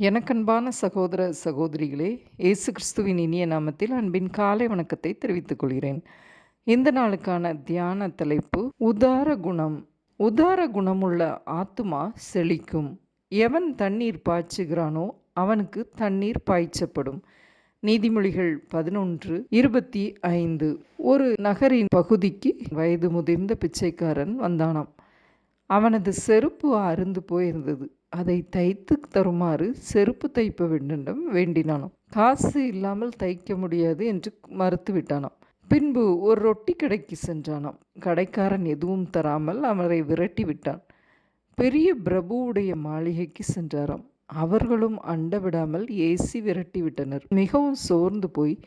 எனக்கன்பான சகோதர சகோதரிகளே இயேசு கிறிஸ்துவின் இனிய நாமத்தில் அன்பின் காலை வணக்கத்தை தெரிவித்துக் கொள்கிறேன். இந்த நாளுக்கான தியான தலைப்பு உதார குணம். உதார குணமுள்ள ஆத்துமா செழிக்கும். எவன் தண்ணீர் பாய்ச்சுகிறானோ அவனுக்கு தண்ணீர் பாய்ச்சப்படும். நீதிமொழிகள் பதினொன்று இருபத்தி ஐந்து. ஒரு நகரின் பகுதிக்கு வயது முதிர்ந்த பிச்சைக்காரன் வந்தானாம். அவனது செருப்பு அருந்து போயிருந்தது. அதை தைத்து தருமாறு செருப்பு தைப்ப வேண்டும் வேண்டினானாம். காசு இல்லாமல் தைக்க முடியாது என்று மறுத்து விட்டானாம் பின்பு ஒரு ரொட்டி கடைக்கு சென்றானாம். கடைக்காரன் எதுவும் தராமல் அவரை விரட்டி விட்டான். பெரிய பிரபுவுடைய மாளிகைக்கு சென்றாராம். அவர்களும் அண்ட விடாமல் ஏசி விரட்டி விட்டனர். மிகவும் சோர்ந்து போய்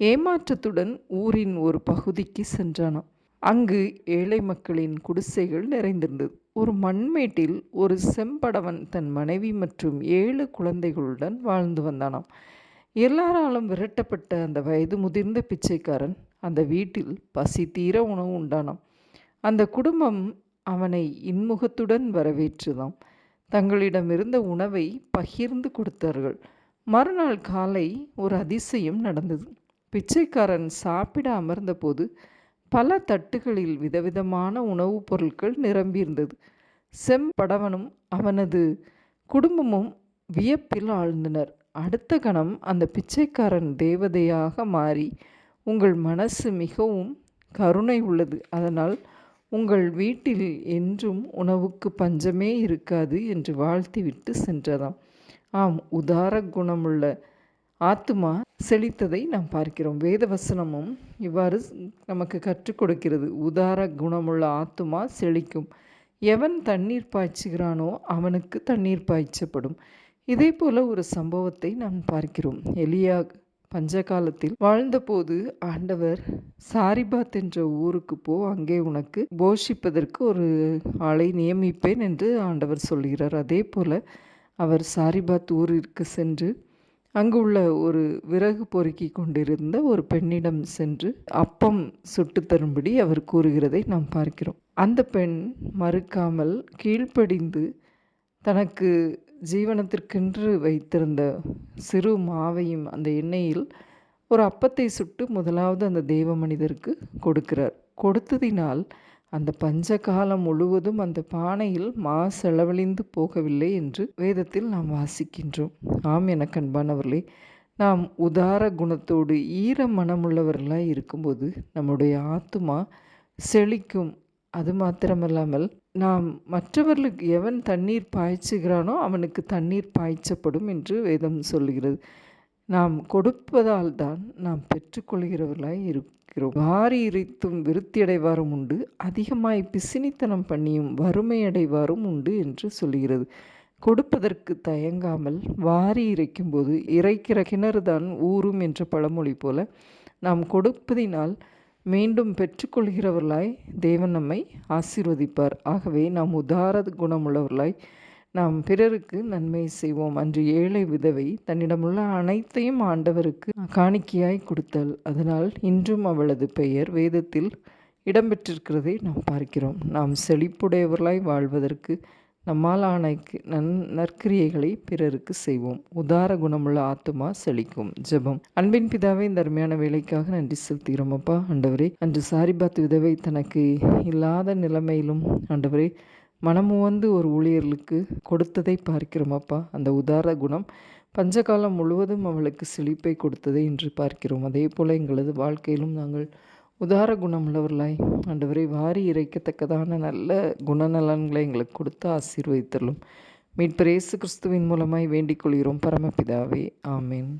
ஏமாற்றத்துடன் ஊரின் ஒரு பகுதிக்கு சென்றானாம். அங்கு ஏழை மக்களின் குடிசைகள் நிறைந்திருந்தது. ஒரு மண்மேட்டில் ஒரு செம்படவன் தன் மனைவி மற்றும் ஏழு குழந்தைகளுடன் வாழ்ந்து வந்தானாம். எல்லாராலும் விரட்டப்பட்ட அந்த வயது முதிர்ந்த பிச்சைக்காரன் அந்த வீட்டில் பசி தீர உணவு உண்டானாம். அந்த குடும்பம் அவனை இன்முகத்துடன் வரவேற்றுதாம். தங்களிடமிருந்த உணவை பகிர்ந்து கொடுத்தார்கள். மறுநாள் காலை ஒரு அதிசயம் நடந்தது. பிச்சைக்காரன் சாப்பிட அமர்ந்தபோது பல தட்டுகளில் விதவிதமான உணவுப் பொருட்கள் நிரம்பியிருந்தது. செம்படவனும் அவனது குடும்பமும் வியப்பில் ஆழ்ந்தனர். அடுத்த கணம் அந்த பிச்சைக்காரன் தேவதையாக மாறி உங்கள் மனசு மிகவும் கருணை உள்ளது. அதனால் உங்கள் வீட்டில் என்றும் உணவுக்கு பஞ்சமே இருக்காது என்று வாழ்த்திவிட்டு சென்றதாம். ஆம் உதார குணமுள்ள ஆத்துமா செழித்ததை நாம் பார்க்கிறோம். வேத வசனமும் இவ்வாறு நமக்கு கற்றுக் கொடுக்கிறது. உதார குணமுள்ள ஆத்துமா செழிக்கும். எவன் தண்ணீர் பாய்ச்சுகிறானோ அவனுக்கு தண்ணீர் பாய்ச்சப்படும். இதே போல ஒரு சம்பவத்தை நாம் பார்க்கிறோம். எலியா பஞ்சகாலத்தில் வாழ்ந்தபோது ஆண்டவர் சாரிபாத் என்ற ஊருக்கு போ அங்கே உனக்கு போஷிப்பதற்கு ஒரு ஆளை நியமிப்பேன் என்று ஆண்டவர் சொல்கிறார். அதே போல அவர் சாரிபாத் ஊரிற்கு சென்று அங்கு உள்ள ஒரு விறகு பொறுக்கி கொண்டிருந்த ஒரு பெண்ணிடம் சென்று அப்பம் சுட்டு தரும்படி அவர் கூறுகிறதை நாம் பார்க்கிறோம். அந்த பெண் மறுக்காமல் கீழ்ப்படிந்து தனக்கு ஜீவனத்திற்கென்று வைத்திருந்த சிறு மாவையும் அந்த எண்ணெயில் ஒரு அப்பத்தை சுட்டு முதலாவது அந்த தெய்வ மனிதருக்கு கொடுக்கிறார். கொடுத்ததினால் அந்த பஞ்ச காலம் முழுவதும் அந்த பானையில் மா செலவழிந்து போகவில்லை என்று வேதத்தில் நாம் வாசிக்கின்றோம். ஆம் என கண்பானவர்களே நாம் உதார குணத்தோடு ஈர மனமுள்ளவர்களாக இருக்கும்போது நம்முடைய ஆத்துமா செழிக்கும். அது மாத்திரமல்லாமல் நாம் மற்றவர்களுக்கு எவன் தண்ணீர் பாய்ச்சுகிறானோ அவனுக்கு தண்ணீர் பாய்ச்சப்படும் என்று வேதம் சொல்கிறது நாம் கொடுப்பதால் தான் நாம் பெற்றுக்கொள்கிறவர்களாய் இருக்கும் இருக்கிறோம் வாரி இறைத்தும் விருத்தியடைவாரும் உண்டு. அதிகமாய் பிசினித்தனம் பண்ணியும் வறுமையடைவாரும் உண்டு என்று சொல்கிறது. கொடுப்பதற்கு தயங்காமல் வாரி இறைக்கும்போது இறைக்கிற கிணறு தான் ஊறும் என்ற பழமொழி போல நாம் கொடுப்பதினால் மீண்டும் பெற்றுக்கொள்கிறவர்களாய் தேவன் நம்மை ஆசீர்வதிப்பார். ஆகவே நாம் உதார குணமுள்ளவர்களாய் நாம் பிறருக்கு நன்மை செய்வோம். அன்று ஏழை விதவை தன்னிடமுள்ள அனைத்தையும் ஆண்டவருக்கு காணிக்கையாய் கொடுத்தாள் அதனால் இன்றும் அவளது பெயர் வேதத்தில் இடம்பெற்றிருக்கிறதை நாம் பார்க்கிறோம். நாம் செழிப்புடையவர்களாய் வாழ்வதற்கு நம்மால் ஆணைக்கு நன் நற்கிரியைகளை பிறருக்கு செய்வோம். உதார குணமுள்ள ஆத்துமா செழிக்கும். ஜெபம். அன்பின் பிதாவை இந்த அருமையான வேலைக்காக நன்றி செலுத்துகிறோம் அப்பா. ஆண்டவரே அன்று சாரிபாத் விதவை தனக்கு இல்லாத நிலைமையிலும் ஆண்டவரே மனமுவந்து ஒரு ஊழியர்களுக்கு கொடுத்ததை பார்க்கிறோம் அப்பா அந்த உதார குணம் பஞ்சகாலம் முழுவதும் அவளுக்கு செழிப்பை கொடுத்ததை இன்று பார்க்கிறோம். அதே போல் எங்களது வாழ்க்கையிலும் நாங்கள் உதார குணமுள்ளவர்களாய் ஆண்டவரை வாரி இறைக்கத்தக்கதான நல்ல குணநலன்களை எங்களுக்கு கொடுத்து ஆசீர்வதித்தலும் மீட்பரேசு கிறிஸ்துவின் மூலமாய் வேண்டிக் கொள்கிறோம். பரமபிதாவே ஆமேன்.